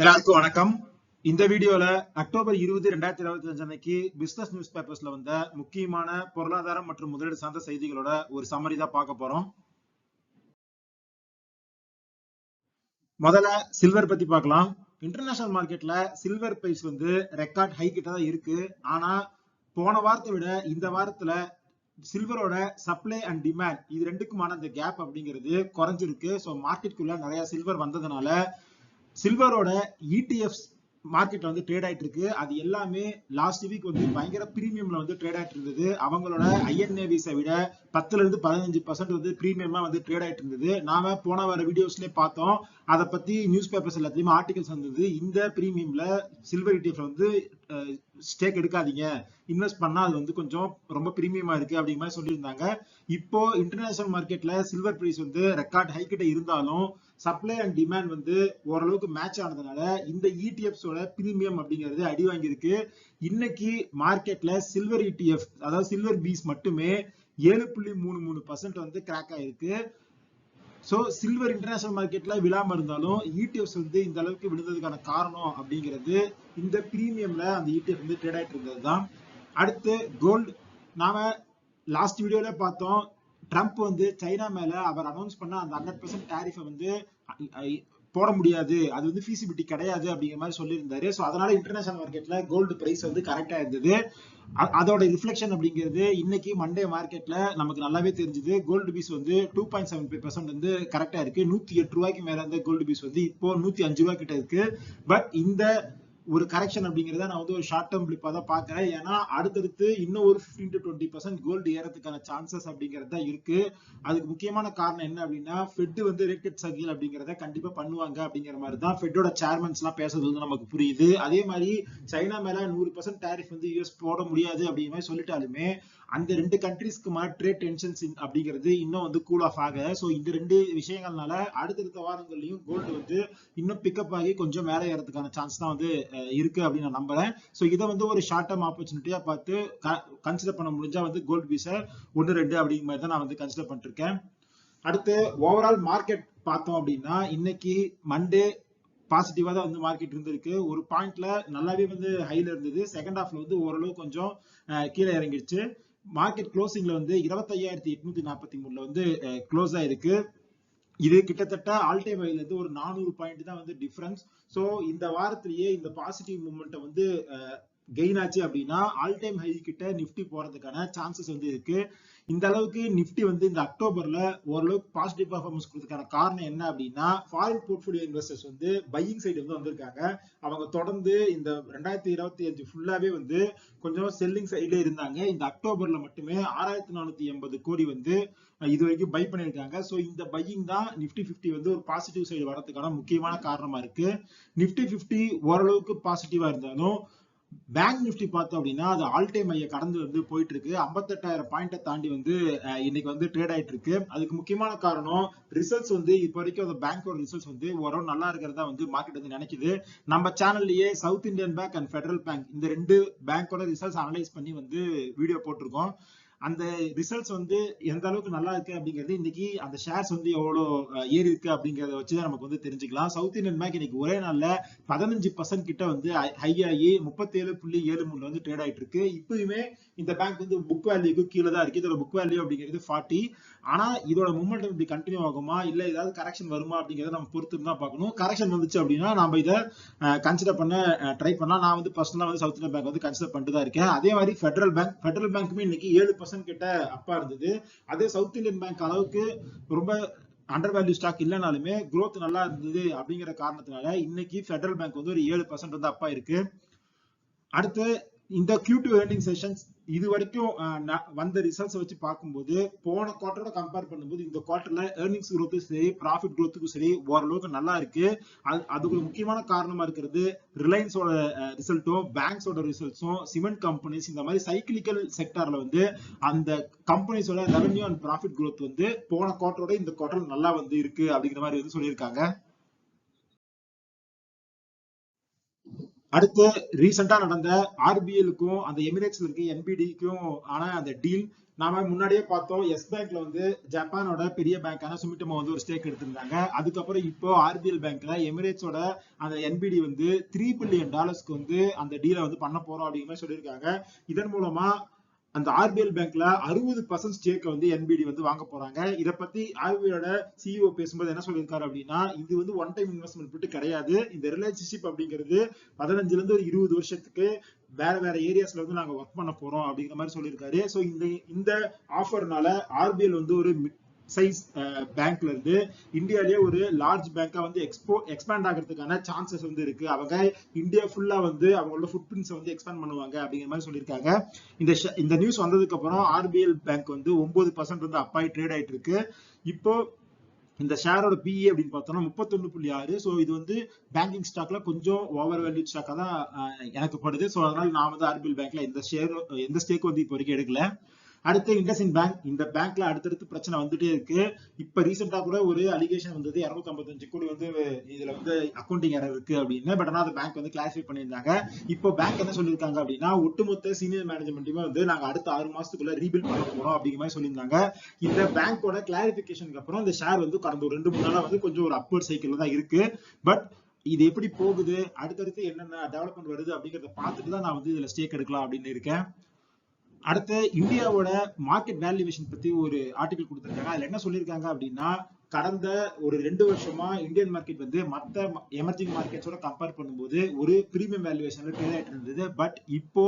எல்லாருக்கும் வணக்கம். இந்த வீடியோல அக்டோபர் இருபது ரெண்டாயிரத்தி இருபத்தி அஞ்சு அன்னைக்கு பிசினஸ் நியூஸ் பேப்பர்ஸ்ல வந்த முக்கியமான பொருளாதாரம் மற்றும் முதலீடு சார்ந்த செய்திகளோட ஒரு சம்மரி தான் பார்க்க போறோம். முதல்ல சில்வர் பத்தி பார்க்கலாம். இன்டர்நேஷனல் மார்க்கெட்ல சில்வர் பிரைஸ் வந்து ரெக்கார்ட் ஹை கிட்ட தான் இருக்கு. ஆனா போன வாரத்தை விட இந்த வாரத்துல சில்வரோட சப்ளை அண்ட் டிமாண்ட் இது ரெண்டுக்குமான அந்த கேப் அப்படிங்கிறது குறைஞ்சிருக்கு. ஸோ மார்க்கெட்டுக்குள்ள நிறைய சில்வர் வந்ததுனால சில்வரோட இடிஎஃப்ஸ் மார்க்கெட்ல வந்து ட்ரேட் ஆயிட்டு இருக்கு. அது எல்லாமே லாஸ்ட் வீக் வந்து பயங்கர பிரீமியம்ல வந்து ட்ரேட் ஆயிட்டு இருந்தது. அவங்களோட ஐஎன் விட பத்துல இருந்து பதினஞ்சு பர்சன்ட் வந்து பிரீமியமா வந்து ட்ரேட் ஆயிட்டு இருந்தது. நாம போன வர வீடியோஸ்லயே பார்த்தோம். அதை பத்தி நியூஸ் பேப்பர்ஸ் எல்லாத்தையுமே ஆர்டிகல்ஸ் வந்தது. இந்த பிரீமியம்ல சில்வர் இடிஎஃப் வந்து ஸ்டேக் எடுக்காதீங்க. இன்வெஸ்ட் பண்ணா அது வந்து கொஞ்சம் ரொம்ப பிரீமியமா இருக்கு அப்படிங்கிற மாதிரி சொல்லியிருந்தாங்க. இப்போ இன்டர்நேஷனல் மார்க்கெட்ல சில்வர் பிரைஸ் வந்து ரெக்கார்ட் ஹை கிட்ட இருந்தாலும் சப்ளை அண்ட் டிமாண்ட் வந்து ஓரளவுக்கு மேட்ச் ஆனதுனால இந்த இடிஎஃப்ஸோட பிரீமியம் அப்படிங்கிறது அடி வாங்கியிருக்கு. இன்னைக்கு மார்க்கெட்ல சில்வர் இடிஎஃப் அதாவது சில்வர் பீஸ் மட்டுமே ஏழு புள்ளி மூணு மூணு பர்சன்ட் வந்து கிராக் ஆயிருக்கு. சோ சில்வர் இன்டர்நேஷனல் மார்க்கெட்ல விழாம இருந்தாலும் இடிஎஃப்ஸ் வந்து இந்த அளவுக்கு விழுந்ததுக்கான காரணம் அப்படிங்கிறது இந்த ப்ரீமியம்ல அந்த இடிஎஃப் வந்து ட்ரேட் ஆயிட்டு இருந்தது தான் அடுத்து கோல்டு நாம லாஸ்ட் வீடியோல பார்த்தோம். ட்ரம்ப் வந்து சைனா மேல அவர் அனௌன்ஸ் பண்ண அந்த ஹண்ட்ரட் பர்சன்ட் டேரிஃபை வந்து போட முடியாது. அது வந்து ஃபீசிபிலிட்டி கிடையாது அப்படிங்கிற மாதிரி சொல்லியிருந்தாரு. ஸோ அதனால இன்டர்நேஷனல் மார்க்கெட்ல கோல்டு பிரைஸ் வந்து கரெக்டாக இருந்தது. அதோட ரிஃப்ளெக்ஷன் அப்படிங்கிறது இன்னைக்கு மண்டே மார்க்கெட்ல நமக்கு நல்லாவே தெரிஞ்சது. கோல்டு பீஸ் வந்து two point seven five percent வந்து கரெக்டா இருக்கு. நூத்தி எட்டு ரூபாய்க்கு மேல இருந்த கோல்டு பீஸ் வந்து இப்போ நூத்தி அஞ்சு ரூபாய் கிட்ட இருக்கு. பட் இந்த ஒரு கரெக்ஷன் அப்படிங்கிறத நான் வந்து ஒரு ஷார்ட் டேர்ம் பிளிப்பா தான் பாக்குறேன் ஏன்னா அடுத்தடுத்து இன்னும் ஒரு fifteen to twenty percent gold ஏறதுக்கான chances அப்படிங்கிறது தான் இருக்கு. அதுக்கு முக்கியமான காரணம் என்ன அப்படின்னா ஃபெட் வந்து ரேட் சர்க்கிள் அப்படிங்கிறத கண்டிப்பா பண்ணுவாங்க அப்படிங்கிற மாதிரி தான் ஃபெட்டோட சேர்மன்ஸ் எல்லாம் பேசுறது வந்து நமக்கு புரியுது. அதே மாதிரி சைனா மேல நூறு பர்சன்ட் டேரிஃப் வந்து யூஎஸ் போட முடியாது அப்படிங்கிற மாதிரி சொல்லிட்டாலுமே அந்த ரெண்டு கண்ட்ரிஸ்க்கு ட்ரேட் டென்ஷன்ஸ் அப்படிங்கிறது இன்னும் வந்து கூல் ஆஃப் ஆக ஸோ இந்த ரெண்டு விஷயங்கள்னால அடுத்தடுத்த வாரங்கள்லையும் கோல்டு வந்து இன்னும் பிக்கப் ஆகி கொஞ்சம் மேலே ஏறதுக்கான சான்ஸ் தான் வந்து இருக்கு அப்படின்னு நான் நம்புறேன். ஸோ இதை வந்து ஒரு ஷார்ட் டேர்ம் ஆப்பர்ச்சுனிட்டியா பார்த்து கன்சிடர் பண்ண முடிஞ்சா வந்து கோல்டு பீஸை ஒன்று ரெண்டு அப்படிங்கிற மாதிரி தான் நான் வந்து கன்சிடர் பண்ணிருக்கேன் அடுத்து ஓவரால் மார்க்கெட் பார்த்தோம் அப்படின்னா இன்னைக்கு மண்டே பாசிட்டிவாக தான் வந்து மார்க்கெட் இருந்திருக்கு. ஒரு பாயிண்ட்ல நல்லாவே வந்து ஹைல இருந்தது. செகண்ட் ஹாஃப்ல வந்து ஓரளவு கொஞ்சம் கீழே இறங்கிடுச்சு. மார்க்கெட் க்ளோசிங்ல வந்து இருபத்தையாயிரத்தி எட்நூத்தி நாற்பத்தி மூணுல வந்து க்ளோஸ் ஆயிருக்கு. இது கிட்டத்தட்ட ஆல் டைம் ஹைல இருந்து ஒரு நானூறு பாயிண்ட் தான் வந்து டிஃபரன்ஸ் ஸோ இந்த வாரத்திலேயே இந்த பாசிட்டிவ் மூமெண்ட்டை வந்து கெயின் ஆச்சு அப்படின்னா ஆல் டைம் ஹை கிட்ட நிப்டி போறதுக்கான சான்சஸ் வந்து இருக்கு. இந்த அளவுக்கு நிப்டி வந்து இந்த அக்டோபர்ல ஓரளவுக்கு பாசிட்டிவ் பர்ஃபார்மன்ஸ் கொடுத்ததுக்கான காரணம் என்ன அப்படின்னா ஃபாரின் போர்ட்ஃபோலியோ இன்வெஸ்டர்ஸ் வந்து பையிங் சைடு வந்து வந்திருக்காங்க. அவங்க தொடர்ந்து இந்த ரெண்டாயிரத்தி இருபத்தி அஞ்சு ஃபுல்லாவே வந்து கொஞ்சம் செல்லிங் சைட்ல இருந்தாங்க. இந்த அக்டோபர்ல மட்டுமே ஆறாயிரத்தி நானூத்தி எண்பது கோடி வந்து இது வரைக்கும் பை பண்ணியிருக்காங்க. ஸோ இந்த பையிங் தான் நிஃப்டி பிப்டி வந்து ஒரு பாசிட்டிவ் சைடு வரதுக்கான முக்கியமான காரணமா இருக்கு. நிஃப்டி பிப்டி ஓரளவுக்கு பாசிட்டிவா இருந்தாலும் பேங்க் நிப்டி பார்த்தோம் அப்படின்னா அது ஆல் டைம் ஐய கடந்து வந்து போயிட்டு இருக்கு ஐம்பத்தெட்டாயிரம் பாயிண்ட்டை தாண்டி வந்து இன்னைக்கு வந்து ட்ரேட் ஆயிட்டு இருக்கு அதுக்கு முக்கியமான காரணம் ரிசல்ட்ஸ் வந்து இப்போ வரைக்கும் அந்த பேங்கோட ரிசல்ட்ஸ் வந்து ஓரளவு நல்லா இருக்கிறதா வந்து மார்க்கெட் வந்து நினைக்குது. நம்ம சேனல்லயே South Indian Bank and Federal Bank இந்த ரெண்டு பேங்கோட ரிசல்ட்ஸ் அனலைஸ் பண்ணி வந்து வீடியோ போட்டிருக்கோம். அந்த ரிசல்ட்ஸ் வந்து எந்த அளவுக்கு நல்லா இருக்கு அப்படிங்கிறது இன்னைக்கு அந்த ஷேர்ஸ் வந்து எவ்வளவு ஏறி இருக்கு அப்படிங்கறத வச்சுதான் நமக்கு வந்து தெரிஞ்சுக்கலாம். சவுத் இந்தியன் பேங்க் இன்னைக்கு ஒரே நாள்ல பதினஞ்சு பர்சன்ட் கிட்ட வந்து ஹை ஆகி முப்பத்தி ஏழு புள்ளி ஏழு மூணுல வந்து ட்ரேட் ஆயிட்டு இருக்கு. இப்பயுமே இந்த பேங்க் வந்து புக் வேல்யூக்கு கீழே தான் இருக்கு. இதோட புக் வேல்யூ அப்படிங்கிறது ஃபார்ட்டி ஆனா இதோட மூமெண்ட் இப்படி கண்டினியூ ஆகுமா? இல்ல ஏதாவது கரெக்ஷன் வருமா அப்படிங்கறத நம்ம பொறுத்து தான் பார்க்கணும். கரெக்ஷன் வந்துச்சு அப்படின்னா நம்ம இதை கன்சிடர் பண்ண ட்ரை பண்ணலாம். நான் வந்து பர்சனலா வந்து சவுத் இந்தியன் பேங்க் வந்து கன்சிடர் பண்ணிட்டு தான் இருக்கேன். அதே மாதிரி ஃபெடரல் பேங்க் ஃபெடரல் பேங்க்குமே இன்னைக்கு ஏழு பர்சன்ட் கிட்ட அப்பா இருந்தது. அதே சவுத் இந்தியன் பேங்க் அளவுக்கு ரொம்ப அண்டர் வேல்யூ ஸ்டாக் இல்லைனாலுமே க்ரோத் நல்லா இருந்தது அப்படிங்கிற காரணத்தினால இன்னைக்கு ஃபெடரல் பேங்க் வந்து ஒரு ஏழு பர்சன்ட் வந்து அப்பா இருக்கு. அடுத்து இந்த கியூ டூ ஏர்னிங் செஷன்ஸ் இது வரைக்கும் வந்த ரிசல்ட்ஸ் வச்சு பார்க்கும்போது போன குவார்டரோட கம்பேர் பண்ணும்போது இந்த குவார்டர்ல ஏர்னிங்ஸ் குரோத்தும் சரி ப்ராஃபிட் growthக்கும் சரி ஓரளவுக்கு நல்லா இருக்கு. அதுக்கு ஒரு முக்கியமான காரணமா இருக்கிறது ரிலையன்ஸோட ரிசல்ட்டும் பேங்க்ஸோட ரிசல்ட்ஸும் சிமெண்ட் கம்பெனிஸ் இந்த மாதிரி சைக்கிளிக்கல் செக்டார்ல வந்து அந்த கம்பெனிஸோட ரெவன்யூ அண்ட் ப்ராஃபிட் குரோத் வந்து போன குவார்டரோட இந்த குவார்டர் நல்லா வந்து இருக்கு அப்படிங்கிற மாதிரி வந்து சொல்லியிருக்காங்க. அடுத்து ரீசெண்டா நடந்த ஆர்பிஎலுக்கும் அந்த எமிரேட்ஸ்ல இருக்க என்பிடிக்கும் ஆன அந்த டீல் நாம முன்னாடியே பார்த்தோம். எஸ் பேங்க்ல வந்து ஜப்பானோட பெரிய பேங்கான சுமிட்டமோ வந்து ஒரு ஸ்டேக் எடுத்திருந்தாங்க. அதுக்கப்புறம் இப்போ ஆர்பிஎல் பேங்க்ல எமிரேட்ஸோட அந்த என்பிடி வந்து த்ரீ பில்லியன் டாலர்ஸ்க்கு வந்து அந்த டீலை வந்து பண்ண போறோம் அப்படிங்கிற சொல்லியிருக்காங்க. இதன் மூலமா அந்த ஆர்பிஎல் பேங்க்ல அறுபது பர்சன்ட் ஸ்டேக் வந்து என்பிடி வந்து வாங்க போறாங்க. இதை பத்தி ஆர்பிஐயோட சிஇஓ பேசும்போது என்ன சொல்லியிருக்காரு அப்படின்னா இது வந்து ஒன் டைம் இன்வெஸ்ட்மெண்ட் மட்டும் கிடையாது. இந்த ரிலேஷன்ஷிப் அப்படிங்கிறது பதினஞ்சுல இருந்து ஒரு இருபது வருஷத்துக்கு வேற வேற ஏரியாஸ்ல வந்து நாங்க ஒர்க் பண்ண போறோம் அப்படிங்கிற மாதிரி சொல்லியிருக்காரு. ஸோ இந்த இந்த ஆஃபர்னால ஆர்பிஎல் வந்து ஒரு சைஸ் பேங்க்ல uh, இருந்து இந்தியாலேயே ஒரு லார்ஜ் பேங்கா வந்து எக்ஸ்போ எக்ஸ்பேண்ட் ஆகிறதுக்கான சான்சஸ் வந்து இருக்கு. அவங்க இந்தியா ஃபுல்லா வந்து அவங்களோட ஃபுட் பிரிண்ட்ஸை வந்து எக்ஸ்பேண்ட் பண்ணுவாங்க அப்படிங்கிற மாதிரி சொல்லியிருக்காங்க. இந்த இந்த நியூஸ் வந்ததுக்கு அப்புறம் ஆர்பிஎல் பேங்க் வந்து ஒன்பது பர்சன்ட் வந்து அப்பாய் ட்ரேட் ஆயிட்டு இருக்கு. இப்போ இந்த ஷேரோட பிஇ அப்படின்னு பார்த்தோம்னா முப்பத்தொன்னு புள்ளி ஆறு. ஸோ இது வந்து பேங்கிங் ஸ்டாக்ல கொஞ்சம் ஓவர் வேல்யூ ஸ்டாக்கா தான் எனக்கு படுது. ஸோ அதனால நான் வந்து ஆர்பிஎல் பேங்க்ல எந்த ஷேர் எந்த ஸ்டேக் வந்து இப்போ வரைக்கும் எடுக்கல. அடுத்து இண்டஸ்இன் பேங்க். இந்த பேங்க்ல அடுத்தடுத்து பிரச்சனை வந்துட்டே இருக்கு. இப்ப ரீசெண்டா கூட ஒரு அலிகேஷன் வந்தது. இருநூத்தி ஐம்பத்தஞ்சு கோடி வந்து இதுல வந்து அக்கௌண்டிங் எரர் இருக்கு அப்படின்னு. பட் ஆனா அந்த பேங்க் வந்து கிளாசிஃபை பண்ணியிருந்தாங்க. இப்போ பேங்க் என்ன சொல்லியிருக்காங்க அப்படின்னா ஒட்டுமொத்த சீனியர் மேனேஜ்மெண்ட்டுமே வந்து நாங்க அடுத்த ஆறு மாசத்துக்குள்ள ரீபில் பண்ண போறோம் அப்படிங்கிற மாதிரி சொல்லியிருந்தாங்க. இந்த பேங்கோட கிளாரிபிகேஷனுக்கு அப்புறம் இந்த ஷேர் வந்து கடந்த ஒரு ரெண்டு மூணு நாளா வந்து கொஞ்சம் ஒரு அப்வர்ட் சைக்கிள் தான் இருக்கு. பட் இது எப்படி போகுது? அடுத்தடுத்து என்னென்ன டெவலப்மெண்ட் வருது அப்படிங்கறத பார்த்துட்டு தான் நான் வந்து இதுல ஸ்டேக் எடுக்கலாம் அப்படின்னு இருக்கேன். அடுத்து இந்தியாவோட மார்க்கெட் வேல்யூவேஷன் பத்தி ஒரு ஆர்டிகல் கொடுத்திருக்காங்க. அதுல என்ன சொல்லியிருக்காங்க அப்படின்னா கடந்த ஒரு ரெண்டு வருஷமா இந்தியன் மார்க்கெட் வந்து மத்த எமர்ஜிங் மார்க்கெட்ஸோட கம்பேர் பண்ணும்போது ஒரு பிரீமியம் வேல்யூவேஷன்ல ட்ரேட் ஆயிட்டு இருந்தது. பட் இப்போ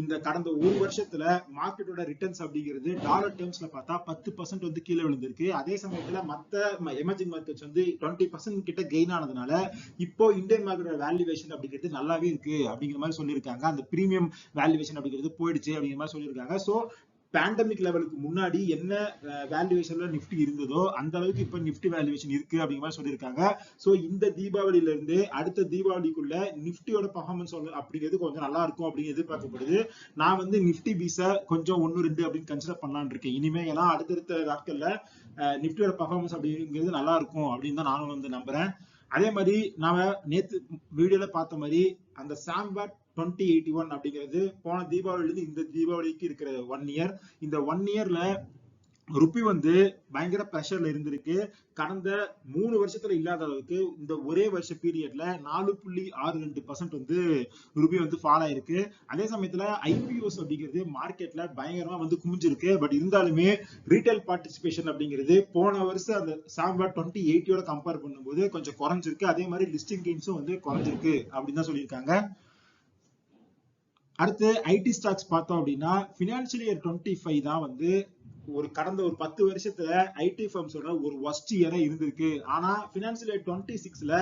இந்த கடந்த ஒரு வருஷத்துல மார்க்கெட்டோட ரிட்டர்ன்ஸ் அப்படிங்கிறது டாலர் டேர்ம்ஸ்ல பார்த்தா பத்து பர்சன்ட் வந்து கீழே விழுந்திருக்கு. அதே சமயத்துல மத்த எமர்ஜிங் மார்க்கெட்ஸ் வந்து டுவெண்ட்டி பர்சன்ட் கிட்ட கெயின் ஆனதுனால இப்போ இந்தியன் மார்க்கெட்டோட வேல்யூவேஷன் அப்படிங்கிறது நல்லாவே இருக்கு அப்படிங்கிற மாதிரி சொல்லியிருக்காங்க. அந்த பிரீமியம் வேல்யூவேஷன் அப்படிங்கிறது போயிடுச்சு அப்படிங்கிற மாதிரி சொல்லியிருக்காங்க. சோ பேண்டமிக் லெவலுக்கு முன்னாடி என்ன வேல்யூவேஷன்ல நிப்டி இருந்ததோ அந்த அளவுக்கு இப்ப நிப்டி வேல்யூவேஷன் இருக்கு அப்படிங்கிற மாதிரி சொல்லியிருக்காங்க. சோ இந்த தீபாவளியில இருந்து அடுத்த தீபாவளிக்குள்ள நிப்டியோட பர்ஃபார்மன்ஸ் அப்படிங்கிறது கொஞ்சம் நல்லா இருக்கும் அப்படின்னு எதிர்பார்க்கப்படுது. நான் வந்து நிப்டி பீஸ கொஞ்சம் ஒன்னு ரெண்டு அப்படின்னு கன்சிடர் பண்ணலான் இருக்கேன். இனிமே ஏன்னா அடுத்தடுத்த நாட்கள்ல நிப்டியோட பர்ஃபார்மன்ஸ் அப்படிங்கிறது நல்லா இருக்கும் அப்படின்னு தான் நானும் வந்து நம்புறேன். அதே மாதிரி நாம நேத்து வீடியோல பார்த்த மாதிரி அந்த சாம்பாட் டுவெண்ட்டி எயிட்டி ஒன் அப்படிங்கிறது போன தீபாவளியிலிருந்து இந்த தீபாவளிக்கு இருக்கிற ஒன் இயர் இந்த ஒன் இயர்ல ருப்பி வந்து பயங்கர ப்ரெஷர்ல இருந்திருக்கு. கடந்த மூணு வருஷத்துல இல்லாத அளவுக்கு இந்த ஒரே வருஷ பீரியட்ல நாலு புள்ளி ஆறு ரெண்டு பர்சன்ட் வந்து ருபி வந்து ஃபால் ஆயிருக்கு. அதே சமயத்துல ஐபிஓஸ் அப்படிங்கிறது மார்க்கெட்ல பயங்கரமா வந்து குமிஞ்சிருக்கு. பட் இருந்தாலுமே ரீட்டைல் பார்ட்டிசிபேஷன் அப்படிங்கிறது போன வருஷம் அந்த சாம்பா டுவெண்ட்டி எயிட்டியோட கம்பேர் பண்ணும்போது கொஞ்சம் குறைஞ்சிருக்கு. அதே மாதிரி லிஸ்டிங் கெயின்ஸும் வந்து குறைஞ்சிருக்கு அப்படின்னு தான் சொல்லியிருக்காங்க. அடுத்து ஐடி ஸ்டாக்ஸ் பார்த்தோம் அப்படின்னா ஃபினான்சியல் இயர் டுவெண்ட்டி ஃபைவ் தான் வந்து ஒரு கடந்த ஒரு பத்து வருஷத்துல ஐடி ஃபர்ம்ஸோட ஒரு ஒஸ்ட் இயரா இருந்திருக்கு. ஆனா பினான்சியல் இயர் டுவெண்ட்டி சிக்ஸ்ல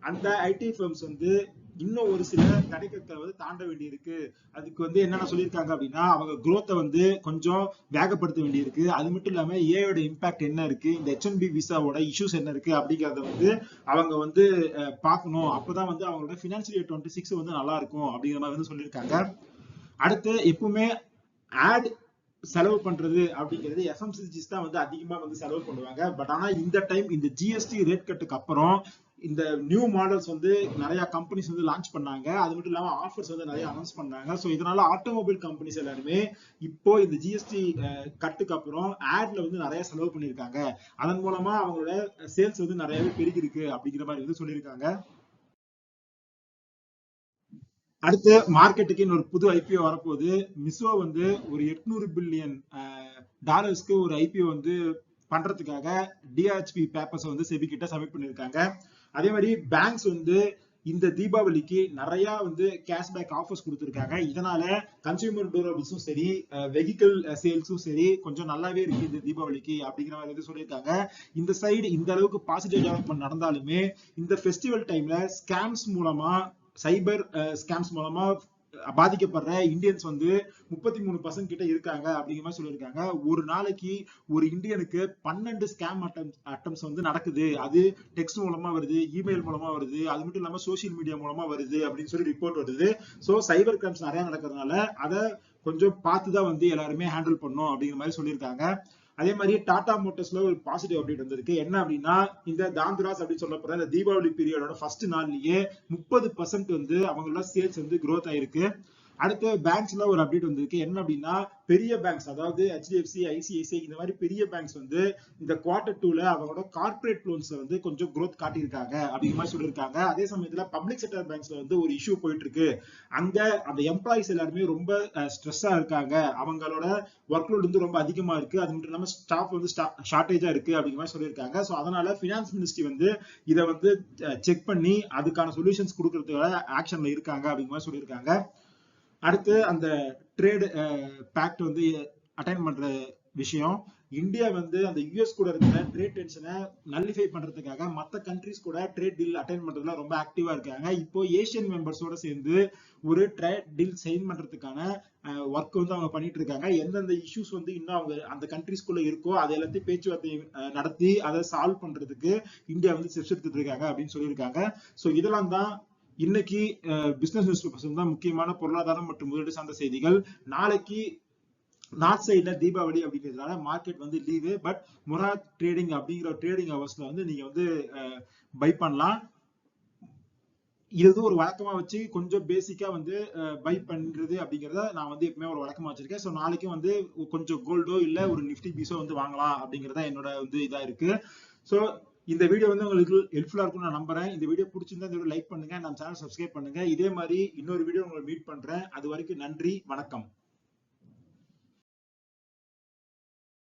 அந்த ஐடி ஃபர்ம்ஸ் வந்து இன்னும் ஒரு சில தடைக்கற்களை வந்து தாண்ட வேண்டியிருக்கு. அதுக்கு வந்து என்னென்ன சொல்லியிருக்காங்க அப்படின்னா அவங்க குரோத்தை வந்து கொஞ்சம் வேகப்படுத்த வேண்டியிருக்கு. அது மட்டும் இல்லாம ஏயோட இம்பாக்ட் என்ன இருக்கு? இந்த ஹெச் ஒன் பி விசாவோட இஷ்யூஸ் என்ன இருக்கு? அப்படிங்கறத வந்து அவங்க வந்து பார்க்கணும். அப்பதான் வந்து அவங்களோட பினான்சியல் இயர் டுவெண்ட்டி சிக்ஸ் வந்து நல்லா இருக்கும் அப்படிங்கிற மாதிரி வந்து சொல்லியிருக்காங்க. அடுத்து எப்பவுமே ஆட் செலவு பண்றது அப்படிங்கிறது எஃப்எம்சிஜிஸ் தான் வந்து அதிகமா வந்து செலவு பண்ணுவாங்க. பட் ஆனா இந்த டைம் இந்த ஜிஎஸ்டி ரேட் கட்டுக்கு அப்புறம் இந்த நியூ மாடல்ஸ் வந்து நிறைய கம்பெனிஸ் வந்து லான்ச் பண்ணாங்க. அது மட்டும் இல்லாம ஆஃபர்ஸ் வந்து நிறைய அனௌன்ஸ் பண்ணாங்க. ஸோ இதனால ஆட்டோமொபைல் கம்பெனிஸ் எல்லாருமே இப்போ இந்த ஜிஎஸ்டி கட்டுக்கு அப்புறம் ஆட்ல வந்து நிறைய செலவு பண்ணியிருக்காங்க. அதன் மூலமா அவங்களோட சேல்ஸ் வந்து நிறையவே பெருகிருக்கு அப்படிங்கிற மாதிரி வந்து சொல்லியிருக்காங்க. அடுத்து மார்க்கெட்டுக்கு இன்னொரு புது ஐபிஓ வரப்போகுது. மிசோ வந்து ஒரு எட்நூறு பில்லியன் டாலர்ஸ்க்கு ஒரு ஐபிஓ வந்து பண்றதுக்காக டிஆர்ஹெச்பி பேப்பர்ஸ் வந்து செபி கிட்ட சப்மிட் பண்ணிருக்காங்க அதே மாதிரி பேங்க்ஸ் வந்து இந்த தீபாவளிக்கு நிறைய வந்து கேஷ்பேக் ஆஃபர்ஸ் கொடுத்துருக்காங்க. இதனால கன்சியூமர் டூரபிள்ஸும் சரி வெஹிக்கிள் சேல்ஸும் சரி கொஞ்சம் நல்லாவே இருக்கு இந்த தீபாவளிக்கு அப்படிங்கிற மாதிரி வந்து சொல்லியிருக்காங்க. இந்த சைடு இந்த அளவுக்கு பாசிட்டிவ் டெவலப்மெண்ட் நடந்தாலுமே இந்த ஃபெஸ்டிவல் டைம்ல ஸ்கேம்ஸ் மூலமா சைபர் ஸ்கேம்ஸ் மூலமா பாதிக்கப்படுற இந்தியன்ஸ் வந்து முப்பத்தி மூணு பர்சன்ட் கிட்ட இருக்காங்க அப்படிங்கிற மாதிரி சொல்லியிருக்காங்க. ஒரு நாளைக்கு ஒரு இந்தியனுக்கு பன்னெண்டு ஸ்கேம் அட்டம் அட்டம்ஸ் வந்து நடக்குது. அது டெக்ஸ்ட் மூலமா வருது இமெயில் மூலமா வருது அது மட்டும் இல்லாம சோசியல் மீடியா மூலமா வருது அப்படின்னு சொல்லி ரிப்போர்ட் வருது. ஸோ சைபர் கிரைம்ஸ் நிறைய நடக்கிறதுனால அதை கொஞ்சம் பார்த்து தான் வந்து எல்லாருமே ஹேண்டில் பண்ணும் அப்படிங்கிற மாதிரி சொல்லியிருக்காங்க. அதே மாதிரி டாடா மோட்டர்ஸ்ல ஒரு பாசிட்டிவ் அப்டேட் வந்திருக்கு. என்ன அப்படின்னா இந்த தாந்திராஸ் அப்படின்னு சொல்லப்படுற இந்த தீபாவளி பீரியடோட ஃபர்ஸ்ட் நாள்லயே முப்பது பர்சன்ட் வந்து அவங்களோட சேல்ஸ் வந்து க்ரோத் ஆயிருக்கு. அடுத்து பேங்க்ஸ்ல ஒரு அப்டேட் வந்திருக்கு. என்ன அப்படின்னா பெரிய பேங்க்ஸ் அதாவது ஹெச்டிஎஃப்சி ஐசிஐசிஐ இந்த மாதிரி பெரிய பேங்க்ஸ் வந்து இந்த குவார்டர் டூல அவங்களோட கார்பரேட் லோன்ஸ் வந்து கொஞ்சம் க்ரோத் காட்டியிருக்காங்க அப்படிங்கிற மாதிரி சொல்லியிருக்காங்க. அதே சமயத்துல பப்ளிக் செக்டர் பேங்க்ஸ்ல வந்து ஒரு இஷ்யூ போயிட்டு இருக்கு அங்க அந்த எம்ப்ளாயிஸ் எல்லாருமே ரொம்ப ஸ்ட்ரெஸ்ஸா இருக்காங்க. அவங்களோட ஒர்க் லோட் வந்து ரொம்ப அதிகமா இருக்கு. அது மட்டும் இல்லாம ஸ்டாஃப் வந்து ஷார்டேஜா இருக்கு அப்படிங்கிற மாதிரி சொல்லியிருக்காங்க. ஸோ அதனால பினான்ஸ் மினிஸ்ட்ரி வந்து இதை வந்து செக் பண்ணி அதுக்கான சொல்யூஷன்ஸ் கொடுக்கறதுக்காக ஆக்ஷன்ல இருக்காங்க அப்படிங்கிற மாதிரி சொல்லியிருக்காங்க. அடுத்து அந்த ட்ரேடு பேக்ட் வந்து அட்டைன் பண்ற விஷயம். இந்தியா வந்து அந்த யுஎஸ் கூட இருக்கிற ட்ரேட் டென்ஷனை நல்லிஃபை பண்றதுக்காக மற்ற கண்ட்ரிஸ் கூட ட்ரேட் டீல் அட்டைன் பண்றதுல ரொம்ப ஆக்டிவா இருக்காங்க. இப்போ ஏசியன் மெம்பர்ஸோட சேர்ந்து ஒரு ட்ரேட் டீல் சைன் பண்றதுக்கான ஒர்க் வந்து அவங்க பண்ணிட்டு இருக்காங்க. எந்தெந்த இஷ்யூஸ் வந்து இன்னும் அவங்க அந்த கண்ட்ரிஸ்குள்ள இருக்கோ அது எல்லாத்தையும் பேச்சுவார்த்தை நடத்தி அதை சால்வ் பண்றதுக்கு இந்தியா வந்து ஸ்டெப்ஸ் எடுத்துட்டு இருக்காங்க அப்படின்னு சொல்லியிருக்காங்க. ஸோ இதெல்லாம் தான் இன்னைக்கு பிசினஸ் நியூஸ் பேப்பர்ஸ் தான் முக்கியமான பொருளாதாரம் மற்றும் முதலீடு சார்ந்த செய்திகள். நாளைக்கு நார்த் சைட்ல தீபாவளி அப்படிங்கிறதுனால மார்க்கெட் வந்து லீவு பட் முரா ட்ரேடிங் அப்படிங்கிற ட்ரேடிங் ஹவர்ஸ்ல வந்து நீங்க வந்து பை பண்ணலாம். இது ஒரு வழக்கமா வச்சு கொஞ்சம் பேசிக்கா வந்து பை பண்றது அப்படிங்கறத நான் வந்து எப்பவுமே ஒரு வழக்கமா வச்சிருக்கேன். ஸோ நாளைக்கும் வந்து கொஞ்சம் கோல்டோ இல்ல ஒரு நிஃப்டி பீஸோ வந்து வாங்கலாம் அப்படிங்கறத என்னோட வந்து இதா இருக்கு. ஸோ இந்த வீடியோ வந்து உங்களுக்கு ஹெல்ப்ஃபுல்லா இருக்கும் நான் நம்புறேன். இந்த வீடியோ பிடிச்சிருந்தா இந்த வீடியோ லைக் பண்ணுங்க நம்ம சேனல் சப்ஸ்கிரைப் பண்ணுங்க. இதே மாதிரி இன்னொரு வீடியோ உங்களை மீட் பண்றேன். அது வரைக்கும் நன்றி வணக்கம்.